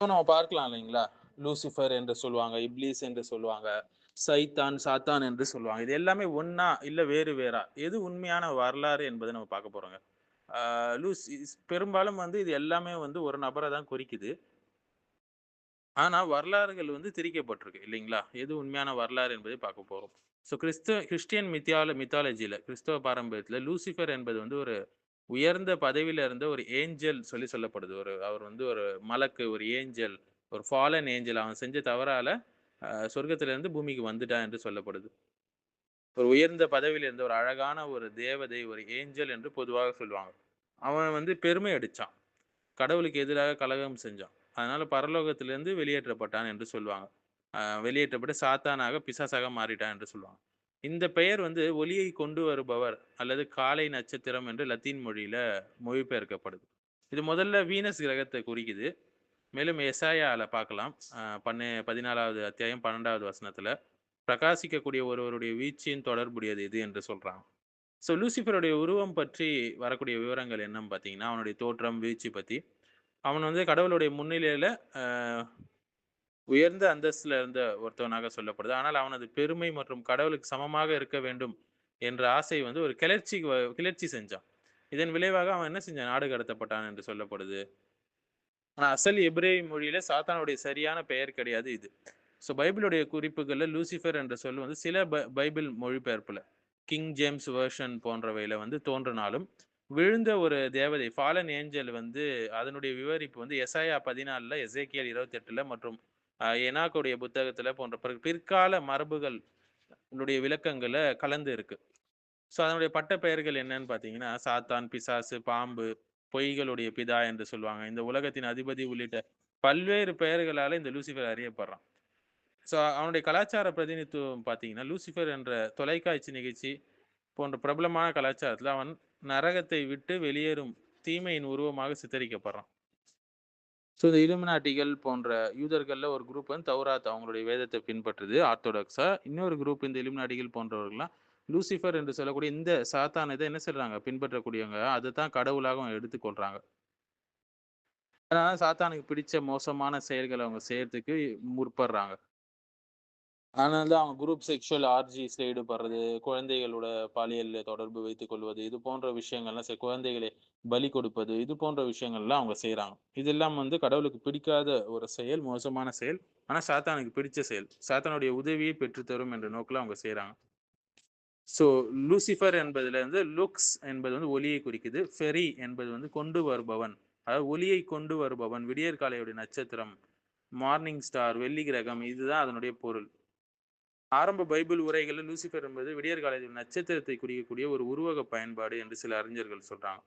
நம்ம பார்க்கலாம் இல்லைங்களா? லூசிஃபர் என்று சொல்லுவாங்க இப்லீஸ் என்று சொல்லுவாங்க சைத்தான் சாத்தான் என்று சொல்லுவாங்க. இது எல்லாமே ஒன்னா இல்ல வேறு வேறா? எது உண்மையான வரலாறு என்பதை நம்ம பார்க்க போறோங்க. லூஸ் பெரும்பாலும் வந்து இது எல்லாமே வந்து ஒரு நபரை தான் குறிக்குது. ஆனா வரலாறுகள் வந்து திரிக்கப்பட்டிருக்கு இல்லைங்களா? எது உண்மையான வரலாறு என்பதை பார்க்க போறோம். ஸோ கிறிஸ்துவ கிறிஸ்டியன் மித்தியால மித்தாலஜியில கிறிஸ்தவ பாரம்பரியத்துல லூசிஃபர் என்பது வந்து ஒரு உயர்ந்த பதவியில இருந்த ஒரு ஏஞ்சல் சொல்லி சொல்லப்படுது. ஒரு அவர் வந்து ஒரு மலக்கு ஒரு ஏஞ்சல் ஒரு ஃபாலன் ஏஞ்சல் அவன் செஞ்ச தவறால சொர்க்கத்திலிருந்து பூமிக்கு வந்துட்டான் என்று சொல்லப்படுது. ஒரு உயர்ந்த பதவியில இருந்த ஒரு அழகான ஒரு தேவதை ஒரு ஏஞ்சல் என்று பொதுவாக சொல்லுவாங்க. அவன் வந்து பெருமை அடித்தான் கடவுளுக்கு எதிராக கலகம் செஞ்சான். அதனால பரலோகத்திலிருந்து வெளியேற்றப்பட்டான் என்று சொல்லுவாங்க. வெளியேற்றப்பட்டு சாத்தானாக பிசாசாக மாறிட்டான் என்று சொல்லுவாங்க. இந்த பெயர் வந்து ஒளியை கொண்டு வருபவர் அல்லது காலை நட்சத்திரம் என்று லத்தீன் மொழியில மொழிபெயர்க்கப்படுது. இது முதல்ல வீனஸ் கிரகத்தை குறிக்குது. மேலும் எசாயால பார்க்கலாம். பண்ண பன்னெ பதினாலாவது அத்தியாயம் பன்னெண்டாவது வசனத்துல பிரகாசிக்கக்கூடிய ஒருவருடைய வீழ்ச்சியின் தொடர்புடையது இது என்று சொல்றான். ஸோ லூசிஃபருடைய உருவம் பற்றி வரக்கூடிய விவரங்கள் என்னன்னு பார்த்தீங்கன்னா அவனுடைய தோற்றம் வீழ்ச்சி பற்றி அவன் வந்து கடவுளுடைய முன்னிலையில உயர்ந்த அந்தஸ்துல இருந்த ஒருத்தவனாக சொல்லப்படுது. ஆனால் அவனது பெருமை மற்றும் கடவுளுக்கு சமமாக இருக்க வேண்டும் என்ற ஆசை வந்து ஒரு கிளர்ச்சி வ- கிளர்ச்சி செஞ்சான். இதன் விளைவாக அவன் என்ன செஞ்சான்? நாடு கடத்தப்பட்டான் என்று சொல்லப்படுது. ஆனால் அசல் எபிரேய மொழியில சாத்தானுடைய சரியான பெயர் கிடையாது இது. ஸோ பைபிளுடைய குறிப்புகளில் லூசிஃபர் என்ற சொல் வந்து சில பைபிள் மொழிபெயர்ப்பில் கிங் ஜேம்ஸ் வேர்ஷன் போன்றவையில் வந்து தோன்றினாலும் விழுந்த ஒரு தேவதை ஃபாலன் ஏஞ்சல் வந்து அதனுடைய விவரிப்பு வந்து எஸ்ஐயா பதினாலில் எசேக்கியல் இருபத்தெட்டில் மற்றும் எனாக்குடைய புத்தகத்துல போன்ற பிற- பிற்கால மரபுகள் உடைய விளக்கங்களை கலந்து இருக்கு. ஸோ அதனுடைய பட்ட பெயர்கள் என்னன்னு பார்த்தீங்கன்னா சாத்தான் பிசாசு பாம்பு பொய்களுடைய பிதா என்று சொல்லுவாங்க. இந்த உலகத்தின் அதிபதி உள்ளிட்ட பல்வேறு பெயர்களால இந்த லூசிஃபர் அறியப்படுறான். ஸோ அவனுடைய கலாச்சார பிரதிநிதித்துவம் பார்த்தீங்கன்னா லூசிஃபர் என்ற தொலைக்காட்சி நிகழ்ச்சி போன்ற பிரபலமான கலாச்சாரத்தில் அவன் நரகத்தை விட்டு வெளியேறும் தீமையின் உருவமாக சித்தரிக்கப்படுறான். ஸோ இந்த இலுமினாட்டிகள் போன்ற யூதர்களில் ஒரு குரூப் வந்து தௌராத் அவங்களுடைய வேதத்தை பின்பற்றுது ஆர்த்தோடாக்ஸா. இன்னொரு குரூப் இந்த இலுமினாட்டிகள் போன்றவர்கள்லாம் லூசிஃபர் என்று சொல்லக்கூடிய இந்த சாத்தான் இதை என்ன சொல்கிறாங்க பின்பற்றக்கூடியவங்க. அதை தான் கடவுளாக அவங்க எடுத்துக்கொள்றாங்க அதனால சாத்தானுக்கு பிடிச்ச மோசமான செயல்களை அவங்க செய்யறதுக்கு முற்படுறாங்க. அதனால தான் அவங்க குரூப் செக்ஷுவல் ஆர்ஜிஸ்ல ஈடுபடுறது குழந்தைகளோட பாலியல் தொடர்பு வைத்துக் கொள்வது இது போன்ற விஷயங்கள்லாம் செய்- குழந்தைகளை பலி கொடுப்பது இது போன்ற விஷயங்கள்லாம் அவங்க செய்றாங்க. இதெல்லாம் வந்து கடவுளுக்கு பிடிக்காத ஒரு செயல் மோசமான செயல் ஆனா சாத்தானுக்கு பிடிச்ச செயல். சாத்தானுடைய உதவியை பெற்றுத்தரும் என்ற நோக்கில் அவங்க செய்கிறாங்க ஸோ லூசிஃபர் என்பதுல இருந்து லுக்ஸ் என்பது வந்து ஒலியை குறிக்குது ஃபெரி என்பது வந்து கொண்டு வருபவன். அதாவது ஒலியை கொண்டு வருபவன் விடியற்காலையுடைய நட்சத்திரம் மார்னிங் ஸ்டார் வெள்ளி கிரகம் இதுதான் அதனுடைய பொருள். ஆரம்ப பைபிள் உரைகளில் லூசிஃபர் என்பது விடியற்காலையில் நட்சத்திரத்தை குறிக்கக்கூடிய ஒரு உருவக பயன்பாடு என்று சில அறிஞர்கள் சொல்றாங்க.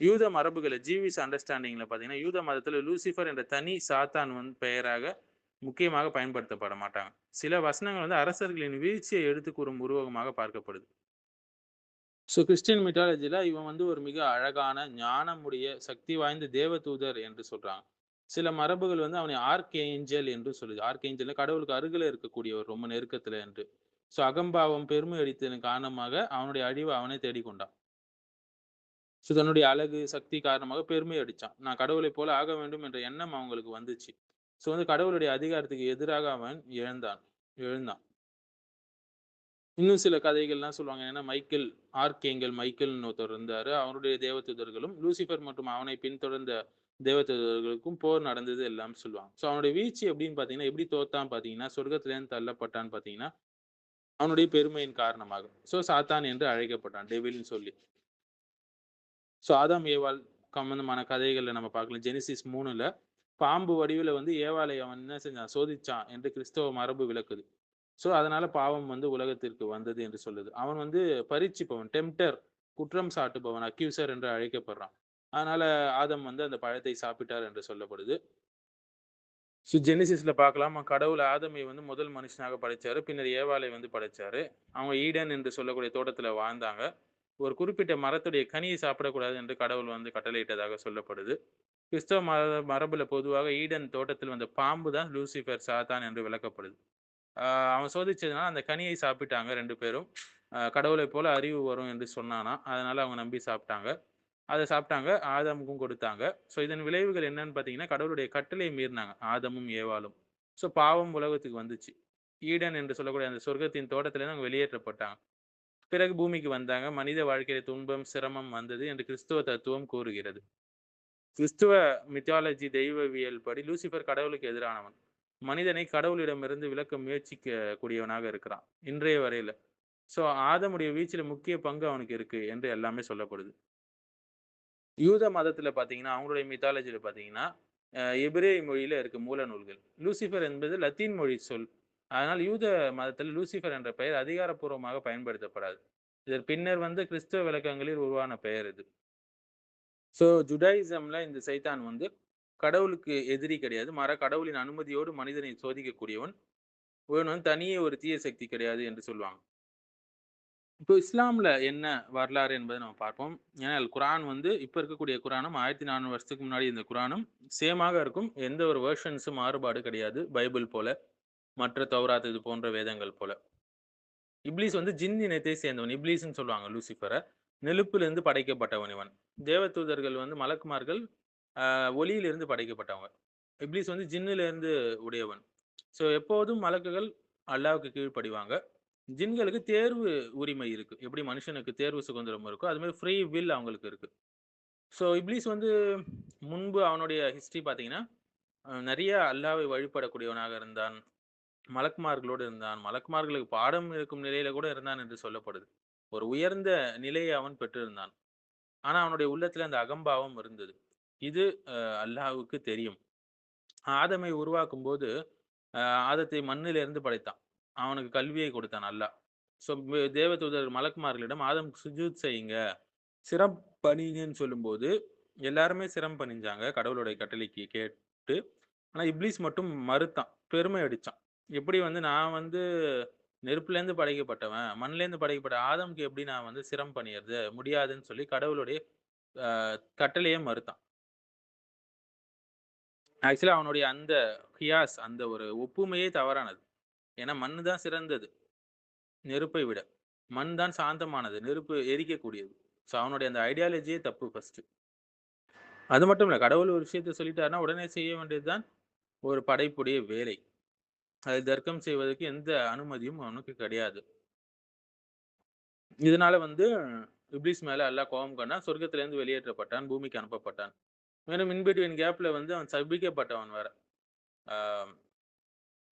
யூத மரபுகளை ஜீவிஸ் அண்டர்ஸ்டாண்டிங்ல பாத்தீங்கன்னா யூத மதத்துல லூசிஃபர் என்ற தனி சாத்தான் வந்து பெயராக முக்கியமாக பயன்படுத்தப்பட மாட்டாங்க. சில வசனங்கள் வந்து அரசர்களின் வீழ்ச்சியை எடுத்து கூறும் உருவகமாக பார்க்கப்படுது. ஸோ கிறிஸ்டியன் மிட்டாலஜியில் இவன் வந்து ஒரு மிக அழகான ஞானமுடைய சக்தி வாய்ந்த தேவதூதர் என்று சொல்றாங்க. சில மரபுகள் வந்து அவனை ஆர்க் ஏஞ்சல் என்று சொல்லுது. ஆர்க் ஏஞ்சல் கடவுளுக்கு அருகில இருக்கக்கூடியவர் ரொம்ப நெருக்கத்துல என்று. ஸோ அகம்பாவம் பெருமை அடித்ததன் காரணமாக அவனுடைய அழிவை அவனே தேடிக்கொண்டான். ஸோ தன்னுடைய அழகு சக்தி காரணமாக பெருமை அடிச்சான். நான் கடவுளை போல ஆக வேண்டும் என்ற எண்ணம் அவங்களுக்கு வந்துச்சு. ஸோ வந்து கடவுளுடைய அதிகாரத்துக்கு எதிராக அவன் எழுந்தான் எழுந்தான். இன்னும் சில கதைகள்லாம் சொல்லுவாங்க. ஏன்னா மைக்கேல் ஆர்கேங்கல் மைக்கேல்னு ஒருத்தர் இருந்தாரு. அவருடைய தேவதூதர்களும் லூசிஃபர் மற்றும் அவனை பின்தொடர்ந்த தேவதூதர்களுக்கும் போர் நடந்தது எல்லாம் சொல்லுவாங்க. ஸோ அவனுடைய வீழ்ச்சி எப்படின்னு பார்த்தீங்கன்னா எப்படி தோத்தான் பார்த்தீங்கன்னா சொர்க்கத்திலேருந்து தள்ளப்பட்டான்னு பார்த்தீங்கன்னா அவனுடைய பெருமையின் காரணமாக. ஸோ சாத்தான் என்று அழைக்கப்பட்டான் டெவில்னு சொல்லி. ஸோ ஆதாம் ஏவாள் சம்பந்தமான கதைகளை நம்ம பார்க்கலாம். ஜெனிசிஸ் மூணுல பாம்பு வடிவில் வந்து ஏவாளை அவன் என்ன செஞ்சான்? சோதிச்சான் என்று கிறிஸ்தவ மரபு விளக்குது. ஸோ அதனால பாவம் வந்து உலகத்திற்கு வந்தது என்று சொல்லுது. அவன் வந்து பரீட்சிப்பவன் டெம்டர் குற்றம் சாட்டுபவன் அக்யூசர் என்று அழைக்கப்படுறான். அதனால ஆதம் வந்து அந்த பழத்தை சாப்பிட்டார் என்று சொல்லப்படுது. ஸோ ஜெனிசிஸ்ல பார்க்கலாம். கடவுள் ஆதமை வந்து முதல் மனுஷனாக படைச்சாரு. பின்னர் ஏவாலை வந்து படைச்சாரு. அவங்க ஈடன் என்று சொல்லக்கூடிய தோட்டத்துல வாழ்ந்தாங்க. ஒரு குறிப்பிட்ட மரத்துடைய கனியை சாப்பிடக்கூடாது என்று கடவுள் வந்து கட்டளையிட்டதாக சொல்லப்படுது. கிறிஸ்தவ மர மரபுல பொதுவாக ஈடன் தோட்டத்தில் வந்த பாம்பு தான் லூசிஃபர் சாத்தான் என்று விளக்கப்படுது. அவன் சோதிச்சதுனால அந்த கனியை சாப்பிட்டாங்க ரெண்டு பேரும். கடவுளை போல அறிவு வரும் என்று சொன்னானா. அதனால அவங்க நம்பி சாப்பிட்டாங்க. அதை சாப்பிட்டாங்க ஆதாமுக்கும் கொடுத்தாங்க. ஸோ இதன் விளைவுகள் என்னன்னு பார்த்தீங்கன்னா கடவுளுடைய கட்டளை மீறினாங்க ஆதமும் ஏவாளும். ஸோ பாவம் உலகத்துக்கு வந்துச்சு. ஈடன் என்று சொல்லக்கூடிய அந்த சொர்க்கத்தின் தோட்டத்திலேருந்து அவங்க வெளியேற்றப்பட்டாங்க. பிறகு பூமிக்கு வந்தாங்க. மனித வாழ்க்கையில துன்பம் சிரமம் வந்தது என்று கிறிஸ்துவ தத்துவம் கூறுகிறது. கிறிஸ்துவ மித்தாலஜி தெய்வவியல் படி லூசிஃபர் கடவுளுக்கு எதிரானவன். மனிதனை கடவுளிடமிருந்து விளக்க முயற்சிக்க கூடியவனாக இருக்கிறான் இன்றைய வரையில. ஸோ ஆதமுடைய வீச்சில் முக்கிய பங்கு அவனுக்கு இருக்கு என்று எல்லாமே சொல்லப்படுது. யூத மதத்தில் பார்த்தீங்கன்னா அவங்களுடைய மித்தாலஜியில் பார்த்தீங்கன்னா எபிரே மொழியில் இருக்க மூல நூல்கள். லூசிஃபர் என்பது லத்தீன் மொழி சொல். அதனால் யூத மதத்தில் லூசிஃபர் என்ற பெயர் அதிகாரப்பூர்வமாக பயன்படுத்தப்படாது. இதற்கு பின்னர் வந்து கிறிஸ்தவ விளக்கங்களில் உருவான பெயர் இது. ஸோ ஜுடாயிசம்ல இந்த சைத்தான் வந்து கடவுளுக்கு எதிரி கிடையாது. மர கடவுளின் அனுமதியோடு மனிதனை சோதிக்கக்கூடியவன். ஒருவன் வந்து தனியே ஒரு தீய சக்தி கிடையாது என்று சொல்லுவாங்க. இப்போ இஸ்லாமில் என்ன வரலாறு என்பதை நம்ம பார்ப்போம். ஏன்னா குரான் வந்து இப்போ இருக்கக்கூடிய குரானும் ஆயிரத்தி நானூறு வருஷத்துக்கு முன்னாடி இந்த குரானும் சேமாக இருக்கும். எந்த ஒரு வேர்ஷன்ஸும் மாறுபாடு கிடையாது. பைபிள் போல மற்ற தௌராத் இது போன்ற வேதங்கள் போல. இப்லீஸ் வந்து ஜின் இனத்தை சேர்ந்தவன். இப்லீஸ்ன்னு சொல்லுவாங்க லூசிஃபரை. நெருப்பிலிருந்து படைக்கப்பட்டவன் இவன். தேவதூதர்கள் வந்து மலக்குமார்கள் ஒளியிலிருந்து படைக்கப்பட்டவங்க. இப்லீஸ் வந்து ஜின்னிலிருந்து உடையவன். ஸோ எப்போதும் மலக்குகள் அல்லாவுக்கு கீழ்ப்படிவாங்க. ஜின்களுக்கு தேர்வு உரிமை இருக்கு. எப்படி மனுஷனுக்கு தேர்வு சுதந்திரம் இருக்கோ அது மாதிரி ஃப்ரீ வில் அவங்களுக்கு இருக்கு. ஸோ இப்லீஸ் வந்து முன்பு அவனுடைய ஹிஸ்ட்ரி பார்த்தீங்கன்னா நிறைய அல்லாவை வழிபடக்கூடியவனாக இருந்தான். மலக்குமார்களோடு இருந்தான். மலக்குமார்களுக்கு பாடம் இருக்கும் நிலையில கூட இருந்தான் என்று சொல்லப்படுது. ஒரு உயர்ந்த நிலையை அவன் பெற்றிருந்தான். ஆனா அவனுடைய உள்ளத்துல அந்த அகம்பாவம் இருந்தது. இது அல்லாஹுக்கு தெரியும். ஆதமை உருவாக்கும் போது ஆதத்தை மண்ணிலிருந்து படைத்தான். அவனுக்கு கல்வியை கொடுத்தான் நல்லா. ஸோ தேவதூதர் மலக்குமார்களிடம் ஆதம் சுஜூத் செய்யுங்க. சிரம் பணிங்கன்னு சொல்லும்போது எல்லாருமே சிரம் பணிஞ்சாங்க. கடவுளுடைய கட்டளைக்கு கேட்டு ஆனால் இப்லீஸ் மட்டும் மறுத்தான். பெருமை அடித்தான் எப்படி வந்து நான் வந்து நெருப்புலேருந்து படைக்கப்பட்டவன். மண்லேருந்து படைக்கப்பட்ட ஆதம்க்கு எப்படி நான் வந்து சிரம் பண்ணிடுறது முடியாதுன்னு சொல்லி கடவுளுடைய கட்டளையே மறுத்தான். ஆக்சுவலாக அவனுடைய அந்த ஹியாஸ் அந்த ஒரு ஒப்புமையே தவறானது. ஏன்னா மண் தான் சிறந்தது. நெருப்பை விட. மண் தான் சாந்தமானது. நெருப்பு எரிக்கக்கூடியது. ஸோ அவனுடைய அந்த ஐடியாலஜியே தப்பு ஃபர்ஸ்ட் அது மட்டும் இல்லை கடவுள் ஒரு விஷயத்த சொல்லிட்டாருன்னா உடனே செய்ய வேண்டியது தான் ஒரு படைப்புடைய வேலை. அது தர்க்கம் செய்வதற்கு எந்த அனுமதியும் அவனுக்கு கிடையாது. இதனால வந்து இப்ளிஸ் மேல எல்லாம் கோபம் கண்டா சொர்க்கத்திலேருந்து வெளியேற்றப்பட்டான். பூமிக்கு அனுப்பப்பட்டான். மேலும் இன்பிட்வீன் கேப்ல வந்து அவன் சபிக்கப்பட்டவன் வேற.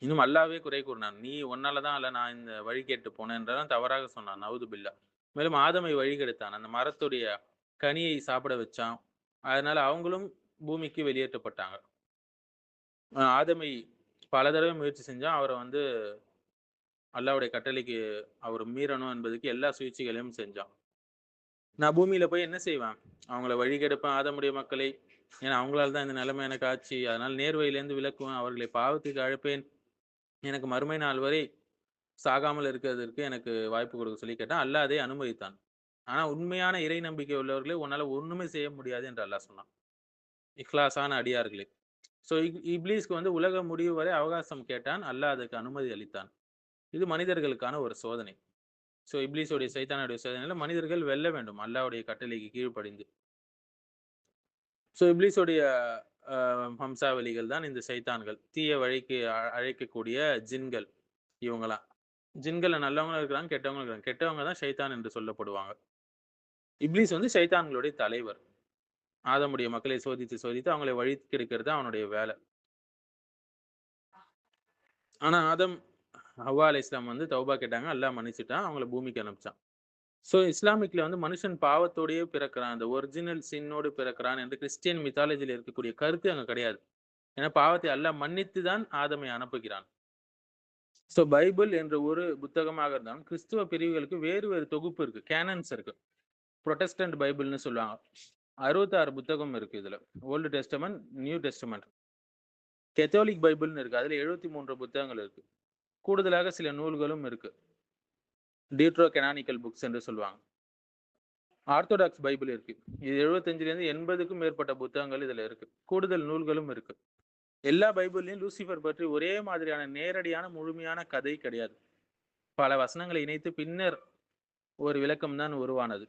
இன்னும் அல்லாவே குறை கூறினான். நீ ஒன்னாலதான் அல்ல நான் இந்த வழி கேட்டு போனேன்றதான் தவறாக சொன்னான். நவுது பில்லா. மேலும் ஆதமை வழி கெடுத்தான். அந்த மரத்துடைய கனியை சாப்பிட வச்சான். அதனால அவங்களும் பூமிக்கு வெளியேற்றப்பட்டாங்க. ஆதமை பல தடவை முயற்சி செஞ்சான். அவரை வந்து அல்லாவுடைய கட்டளைக்கு அவர் மீறணும் என்பதுக்கு எல்லா சுயற்சிகளையும் செஞ்சான். நான் பூமியில போய் என்ன செய்வேன்? அவங்கள வழி கெடுப்பேன் ஆதமுடைய மக்களை. ஏன்னா அவங்களால தான் இந்த நிலைமை எனக்கு ஆச்சு. அதனால நேர்வழியிலேருந்து விளக்குவேன் அவர்களை பாவத்துக்கு அழைப்பேன். எனக்கு மறுமை நாள் வரை சாகாமல் இருக்கிறதுக்கு எனக்கு வாய்ப்பு கொடுக்க சொல்லி கேட்டான் அல்லாஹ் அதை அனுமதித்தான். ஆனா உண்மையான இறை நம்பிக்கை உள்ளவர்களே உன்னால ஒண்ணுமே செய்ய முடியாது என்று அல்லாஹ் சொன்னான். இஹ்லாஸான அடியார்களே. ஸோ இப்லீஸ்க்கு வந்து உலக முடிவு வரை அவகாசம் கேட்டான் அல்லாஹ் அதுக்கு அனுமதி அளித்தான். இது மனிதர்களுக்கான ஒரு சோதனை. ஸோ இப்லீஸோடைய சைத்தானுடைய சோதனையில் மனிதர்கள் வெல்ல வேண்டும் அல்லாவுடைய கட்டளைக்கு கீழ்ப்படிந்து. ஸோ இப்லீஸோடைய வம்சாவளிகள் தான் இந்த சைத்தான்கள். தீய வழிக்கு அழைக்கக்கூடிய ஜின்கள் இவங்களாம் ஜின்களை நல்லவங்களும் இருக்கிறாங்க கெட்டவங்களும் இருக்கிறாங்க கெட்டவங்க தான் சைத்தான் என்று சொல்லப்படுவாங்க. இப்ளீஸ் வந்து சைத்தான்களுடைய தலைவர். ஆதமுடைய மக்களை சோதித்து சோதித்து அவங்களை வழி கெடுக்கிறது அவனுடைய வேலை. ஆனா ஆதம் ஹவ்வா அலி இஸ்லாம் வந்து தௌபா கேட்டாங்க அல்லாஹ் மன்னிச்சுட்டான் அவங்கள பூமிக்கு அனுப்பிச்சான். ஸோ இஸ்லாமிக்ல வந்து மனுஷன் பாவத்தோடயே பிறக்கிறான். அந்த ஒரிஜினல் சின்னோடு பிறக்கிறான் என்று கிறிஸ்டியன் மித்தாலஜியில் இருக்கக்கூடிய கருத்து அங்கே கிடையாது. ஏன்னா பாவத்தை அல்ல மன்னித்து தான் ஆதமை அனுப்புகிறான். ஸோ பைபிள் என்ற ஒரு புத்தகமாக இருந்தாலும் கிறிஸ்துவ பிரிவுகளுக்கு வேறு வேறு தொகுப்பு இருக்கு. கேனன்ஸ் இருக்கு. ப்ரொட்டஸ்டன்ட் பைபிள்னு சொல்லுவாங்க. அறுபத்தாறு புத்தகம் இருக்கு இதுல. Old testament new testament catholic பைபிள்னு இருக்கு. அதுல எழுபத்தி மூன்று புத்தகங்கள் இருக்கு. கூடுதலாக சில நூல்களும் இருக்கு. டியூட்ரோ கெனானிக்கல் புக்ஸ் என்று சொல்லுவாங்க. ஆர்த்தோடாக்ஸ் பைபிள் இருக்கு. இது எழுபத்தஞ்சிலேருந்து எண்பதுக்கும் மேற்பட்ட புத்தகங்கள் இதில் இருக்கு. கூடுதல் நூல்களும் இருக்கு. எல்லா பைபிள்லையும் லூசிஃபர் பற்றி ஒரே மாதிரியான நேரடியான முழுமையான கதை கிடையாது. பல வசனங்களை இணைத்து பின்னர் ஒரு விளக்கம் தான் உருவானது.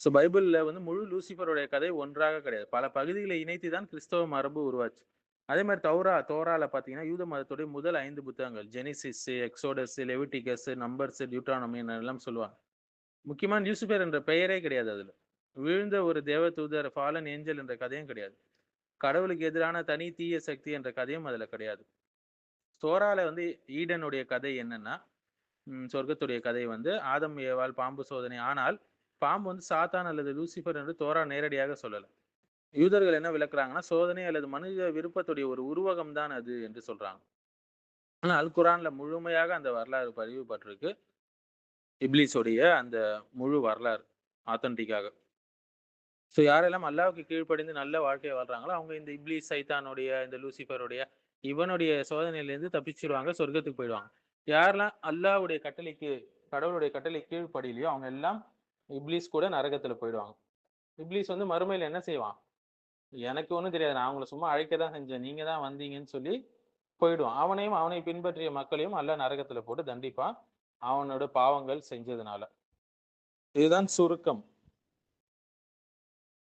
ஸோ பைபிளில் வந்து முழு லூசிஃபருடைய கதை ஒன்றாக கிடையாது. பல பகுதிகளை இணைத்து தான் கிறிஸ்தவ மரபு உருவாச்சு. அதே மாதிரி தௌரா தோரால பார்த்தீங்கன்னா யூத மதத்துடைய முதல் ஐந்து புத்தகங்கள் Genesis Exodus Leviticus Numbers Deuteronomy எல்லாம் சொல்லுவாங்க. முக்கியமா லூசிஃபர் என்ற பெயரே கிடையாது அதுல. விழுந்த ஒரு தேவ தூதர் ஃபாலன் ஏஞ்சல் என்ற கதையும் கிடையாது. கடவுளுக்கு எதிரான தனி தீய சக்தி என்ற கதையும் அதுல கிடையாது. தோரால வந்து ஈடனுடைய கதை என்னன்னா சொர்க்கத்துடைய கதை வந்து ஆதம் ஏவால் பாம்பு சோதனை. ஆனால் பாம்பு வந்து சாத்தான் அல்லது லூசிஃபர் என்று தோரா நேரடியாக சொல்லலை. யூதர்கள் என்ன விளக்குறாங்கன்னா சோதனை அல்லது மனித விருப்பத்துடைய ஒரு உருவகம் தான் அது என்று சொல்றாங்க. ஆனால் அல் குரான்ல முழுமையாக அந்த வரலாறு பதிவுபட்டிருக்கு. இப்லீஸுடைய அந்த முழு வரலாறு ஆத்தன்டிக்காக. ஸோ யாரெல்லாம் அல்லாவுக்கு கீழ்ப்படிந்து நல்ல வாழ்க்கையை வாழ்றாங்களோ அவங்க இந்த இப்லிஸ் சைத்தானுடைய இந்த லூசிஃபருடைய இவனுடைய சோதனையிலேருந்து தப்பிச்சிருவாங்க சொர்க்கத்துக்கு போயிடுவாங்க. யாரெல்லாம் அல்லாவுடைய கட்டளைக்கு கடவுளுடைய கட்டளை கீழ்ப்படியிலையோ அவங்க எல்லாம் இப்லீஸ் கூட நரகத்தில் போயிடுவாங்க. இப்லீஸ் வந்து மறுமையில் என்ன செய்வான்? எனக்கு ஒன்றும் தெரியாது. நான் அவங்கள சும்மா அழைக்க தான் செஞ்சேன். நீங்க தான் வந்தீங்கன்னு சொல்லி போயிடுவான். அவனையும் அவனை பின்பற்றிய மக்களையும் அல்ல நரகத்துல போட்டு தண்டிப்பான். அவனோட பாவங்கள் செஞ்சதுனால. இதுதான் சுருக்கம்.